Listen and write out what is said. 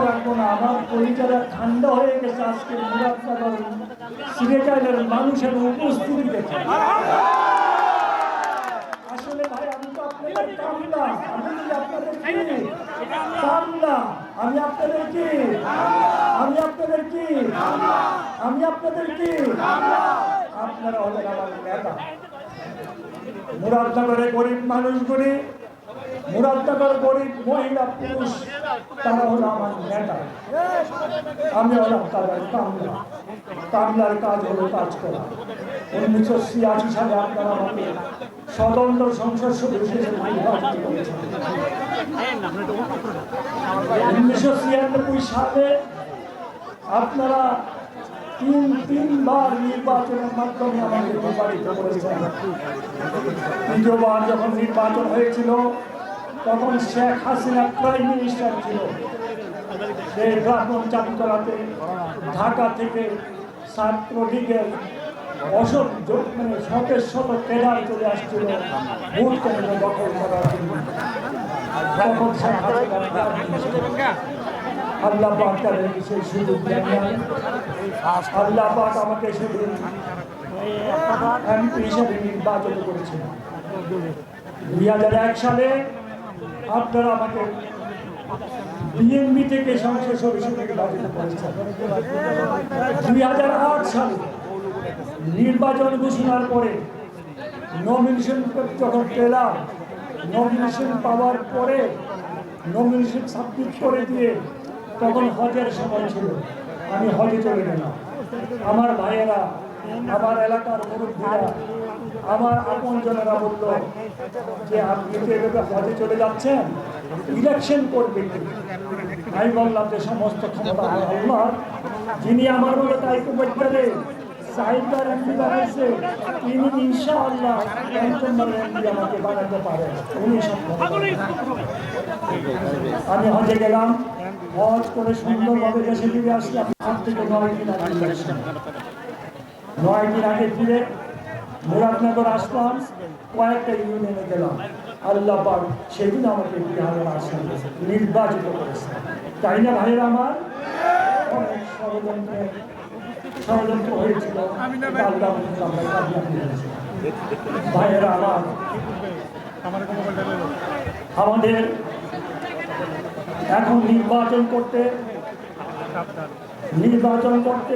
রাখব না। আমার ঠান্ডা হয়ে গেছে আজকে মুরাদনগর। মানুষের উপস্থিতি দেখে। আসলে ভাই, আমি তো কি আমি আপনাদের কি আমি আপনাদের কি আমি আপনাদের কি আপনারা হলেন আমার নেতা। মুরাদনগরে গরিব মানুষগুলি মুরাদনগর গরিব মহিলা পুরুষ, তারা হলো আমার নেতা। আমি হলাম তাদের কামলা কামলার কাজ হলো কাজ করা। উনিশশো ছিয়াশি সালে আপনারা আমাকে স্বতন্ত্র সংসদ সদস্য উনিশশো ছিয়ানব্বই সালে আপনারা তিন, তিনবার নির্বাচনের মাধ্যমে আমাকে নির্বাচিত করেছেন। তৃতীয়বার যখন নির্বাচন হয়েছিল তখন শেখ হাসিনা প্রাইম মিনিস্টার ছিল। সেই ব্রাহ্মণ চাঁদতলাতে ঢাকা থেকে ছাত্রলীগের অসৎ মানে শতের শত ট্রেডার চলে আসছিল। ভোট কেন্দ্র দখল করার জন্য। শেখ আমাকে এমপি হিসেবে নির্বাচিত করেছেন। দুই হাজার এক সালে আপনারা আমাকে বিএনপি থেকে সংসদ সদস্য করেছেন দুই হাজার আট সালে নির্বাচন ঘোষণার পরে নমিনেশন যখন পেলাম নমিনেশন পাওয়ার পরে নমিনেশন সাবমিট করে দিয়ে তখন হজের সময় ছিল। আমি হজে চলে গেলাম। আমার ভাইয়েরা, আমার এলাকার মুরব্বীরা, আমার আপন জনেরা বলল, যে আপনি তো এভাবে হজে চলে যাচ্ছেন ইলেকশন করবেন? আমি বললাম যে, সমস্ত ক্ষমতা আল্লাহ যিনি আমার মনে তাই করতে সাহিত্যের এমপি বানাইছে তিনি ইনশাআল্লাহ একজন আমাকে বানাতে উনি আমি হজে গেলাম। হজ করে সুন্দরভাবে দেশে ফিরে আসলাম। আট থেকে নয় দিন আগে। নয় দিন আগে ফিরে মুরাদনগর আসলাম। কয়েকটা ইউনিয়নে গেলাম। আল্লাহ পাক সেদিন আমাকে বিহারের আসেন নির্বাচিত করেছে। তাই না ভাইয়ের আমার? অনেক ষড়যন্ত্রে ষড়যন্ত্র হয়েছিল ভাইয়েরা আমার আমাদের এখন নির্বাচন করতে নির্বাচন করতে